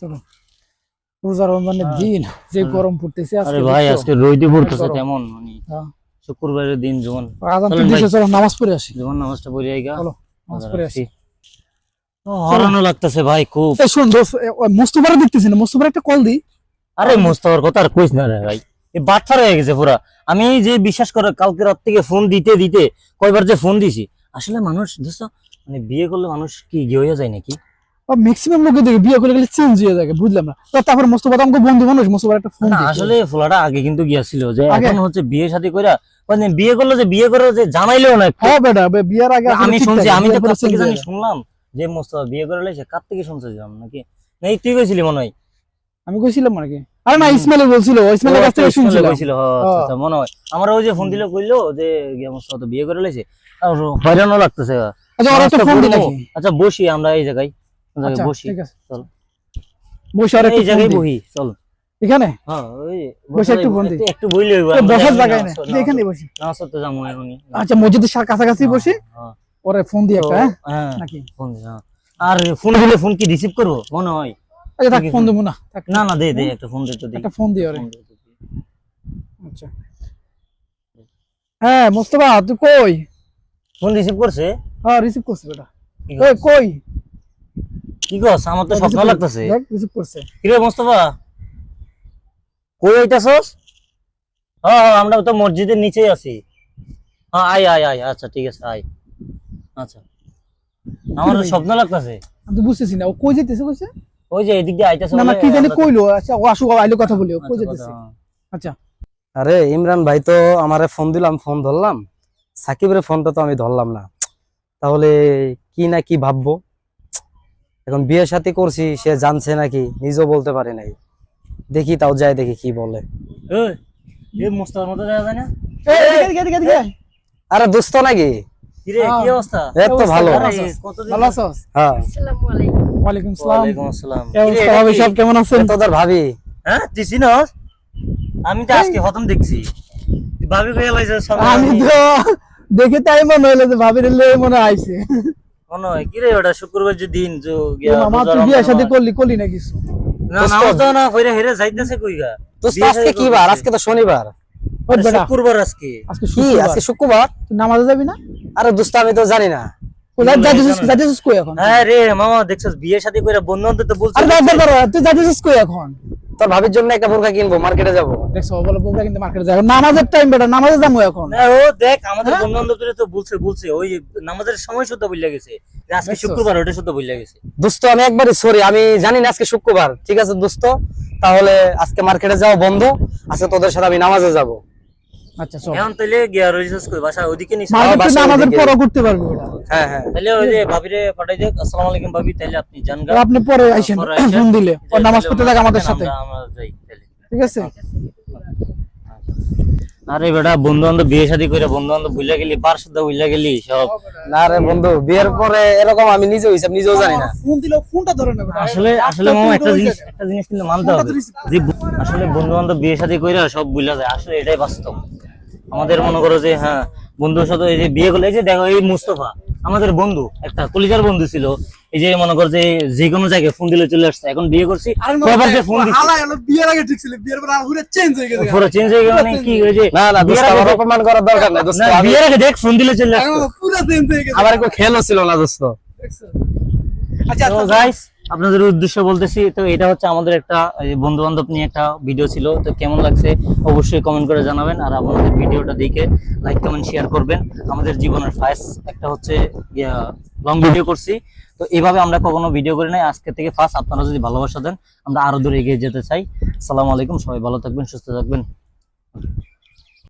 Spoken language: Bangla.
চলো রোজা রমজানের। দিন যে গরম পড়তেছে আজকে ভাই আজকে রইতে পড়তেছে তেমন মানে। শুক্রবারের দিন যেমন আজান তো দিছে চলো নামাজ পড়ে আসি। যেমন নামাজটা পড়ে আইগা। চলো নামাজ পড়ে আসি। হরানো লাগতেছে ভাই খুব। এই শোন দোস্ত মুস্তফার দেখতেছি না মুস্তফার একটা কল দি আরে মোস্তফার কথা আর কইস না রে ভাই। এই বাটফার হয়ে গেছে পুরা। আমি যে বিশ্বাস করে কালকে রাত থেকে ফোন দিতে দিতে কয়বার যে ফোন দিছি। আসলে মানুষ দোস্ত মানে বিয়ে করলে মানুষ কি হয়ে যায় নাকি? ম্যাক্সিমাম লোকে দেখে বিয়ে করে গেলে চেঞ্জ হয়ে যায় বুঝলাম না। তারপর মুস্তফা তো আমাকে বন্ধু মানুষ একটা ফোন আসলে ফোলাটা আগে কিন্তু গিয়াছিল যে এখন হচ্ছে বিয়ে শাদী কইরা মানে বিয়ে করল যে বিয়ে করে যে জানাইলেও না হ্যাঁ বেটা বিয়ের আগে আমি শুনছি আমি তো থেকে জানি শুনলাম যে মোস্তফা বিয়ে করে লাইছে কার থেকে নাকি? না এই তুই কইছিলি মনে হয়? আমি কইছিলাম নাকি আরে না। ইসমাইল বলছিল ইসমাইলের কাছ থেকে শুনছিলাম। কইছিল, আচ্ছা, আচ্ছা, মনে হয়। আমার ওই যে ফোন দিলে কইলো যে মোস্তফা তো বিয়ে করে লাইছে হয়রানও লাগতেছে। আচ্ছা ওর ফোন আচ্ছা বসি আমরা এই জায়গায়। বসি। ঠিক আছে। চল। বসে আর একটু জায়গায় বহি চল। এখানে? হ্যাঁ ওই বসে একটু ফোন একটু- একটু বইলে হইবো, বসার যাই না এখানে বসি। নামাজ পড়তে যাব এখনই। আচ্ছা মসজিদের কাছাকাছি বসি। ফোন দি একটা হ্যাঁ? নাকি? ফোন হ্যাঁ। আর ফোন দিলে ফোন কি রিসিভ করব? মনে হয়। আচ্ছা থাক ফোন দেবো না না না দে দে একটা ফোন দে তো একটা ফোন। আচ্ছা। হ্যাঁ মোস্তফা তুই কই? ফোন রিসিভ করছে? হ্যাঁ রিসিভ করছে বেটা। কি ওই কই? কি কস আমার তো স্বপ্ন লাগতেছে। দেখ মোস্তফা? কই আইতাছস? হ্যাঁ হ্যাঁ আমরা তো মসজিদের নিচেই আছি। হ্যাঁ আয় আয় আয় আচ্ছা ঠিক আছে আয়। আচ্ছা। আমার তো স্বপ্ন লাগতেছে। আমি তো বুঝতেছি না ও কই যেতেছে কইছে? ওই যে এদিক দিয়ে আইতাছে না না কি জানি কইলো আচ্ছা ও আসুক আইলো কথা বলি ও কই আচ্ছা, যেতেছে আচ্ছা। আরে ইমরান ভাই তো আমারে ফোন দিলাম ফোন ধরলাম। সাকিবের ফোনটা তো আমি ধরলাম না। তাহলে কি না কি ভাববো? এখন বিয়ে সাথে করছি সে জানছে নাকি নিজেও বলতে পারে নাই। দেখি তাও যায় দেখি কি বলে। আরে দোস্ত নাকি? হ্যাঁ। ভালো। ভালো। হ্যাঁ। ওয়ালাইকুম আসসালাম। ভাবি সব কেমন আছেন? তোদের ভাবি। হ্যাঁ তুই চিনস আমি তো আজকে প্রথম দেখছি। তুই ভাবি কই আমি তো দেখে তাই মনে হলো যে ভাবির মনে আইছে। মনে হয় ওটা শুক্রবার যে দিন যে এ মামা তুই বিয়ে শাদী করলি করলি না কিছু? না না তো না কইরা হেরে যাইতেছে কইগা দোস্ত আজকে কি বার? আজকে তো শনিবার। ওই আরে, বেটা শুক্রবার আজকে। আজকে কি আজকে শুক্রবার? তুই নামাজে যাবি না? আরে দোস্ত আমি তো জানি না। যাইতেছিস কই এখন? হ্যাঁ রে মামা দেখছস বিয়ে শাদী কইরা বন্ধু বান্ধব তো আরে দাঁড়া দাঁড়া দাঁড়া, তুই যাইতেছিস কই এখন? তোর ভাবির জন্য একটা বোরকা কিনবো মার্কেটে যাব। দেখছ ও বলে বলবে কিন্তু মার্কেটে যাই নামাজের টাইম বেটা নামাজে যাব এখন। ও দেখ আমাদের হ্যাঁ? বন্ধু তো বলছে বলছে ওই নামাজের সময় শুদ্ধ বইলা গেছে। আজকে শুক্রবার ওটা শুদ্ধ বইলা গেছে। দোস্ত আমি একবারই সরি আমি জানি না আজকে শুক্রবার ঠিক আছে দোস্ত? তাহলে আজকে মার্কেটে যাওয়া বন্ধ আজকে তোদের সাথে আমি নামাজে যাব। আচ্ছা এখন তাইলে গিয়া রইছস কই বাসা ওদিকে নিছ মার্কেট বাসার নামাজের করতে পারবি ওটা হ্যাঁ হ্যাঁ। তাহলে ওই যে ভাবিরে পাঠাই দেখ আসসালামু আলাইকুম ভাবি তাইলে আপনি পরে আইসেন ফোন দিলে। ও নামাজ পড়তে থাক আমাদের সাথে। আমরা যাই তাইলে। ঠিক আছে? আরে বেটা বন্ধু বান্ধব বিয়ে শাদী করে বন্ধু বান্ধব বুঝলা গেলি বার শুদ্ধ বুঝলা গেলি সব। না রে বন্ধু বিয়ের পরে এরকম আমি নিজেও হিসাব নিজেও জানি না। ফোন দিলে ফোনটা ধরে নেবে আসলে আসলে মামা একটা জিনিস একটা জিনিস কিন্তু মানতে হবে। যে আসলে বন্ধু বান্ধব বিয়ে শাদী করে সব বুঝলা যায় আসলে এটাই বাস্তব। আমাদের মনে করো যে হ্যাঁ বন্ধুর সাথে এই যে বিয়ে করলে এই যে দেখো এই মুস্তফা আমাদের বন্ধু একটা কলিজার বন্ধু ছিল। এই যে মনে করো যে যে কোনো জায়গায় ফোন দিলে চলে আসছে। এখন বিয়ে করছি কয়বার যে ফোন বিয়ের আগে ঠিক ছিল বিয়ের পর পুরো চেঞ্জ হয়ে গেছে। পুরো চেঞ্জ হয়ে গেল মানে কি ওই যে না না দোস্ত আমার অপমান করার দরকার নাই দোস্ত না, বিয়ের আগে দেখ ফোন দিলে চলে আসতো পুরো চেঞ্জ হয়ে গেছে। আমার একটু খেয়ালও ছিল না দোস্ত। আচ্ছা তো গাইস আপনাদের উদ্দেশ্য বলতেছি, তো এটা হচ্ছে আমাদের একটা বন্ধু বান্ধব নিয়ে একটা ভিডিও ছিল। তো কেমন লাগছে অবশ্যই কমেন্ট করে জানাবেন। আর আপনাদের ভিডিওটা দেখে লাইক কমেন্ট শেয়ার করবেন। আমাদের জীবনের ফার্স্ট একটা হচ্ছে লং ভিডিও করছি। তো এইভাবে আমরা কখনো ভিডিও করি নাই। আজকে থেকে ফার্স্ট আপনারা যদি ভালোবাসা দেন, আমরা আরও দূরে এগিয়ে যেতে চাই। আসসালামু আলাইকুম। সবাই ভালো থাকবেন, সুস্থ থাকবেন।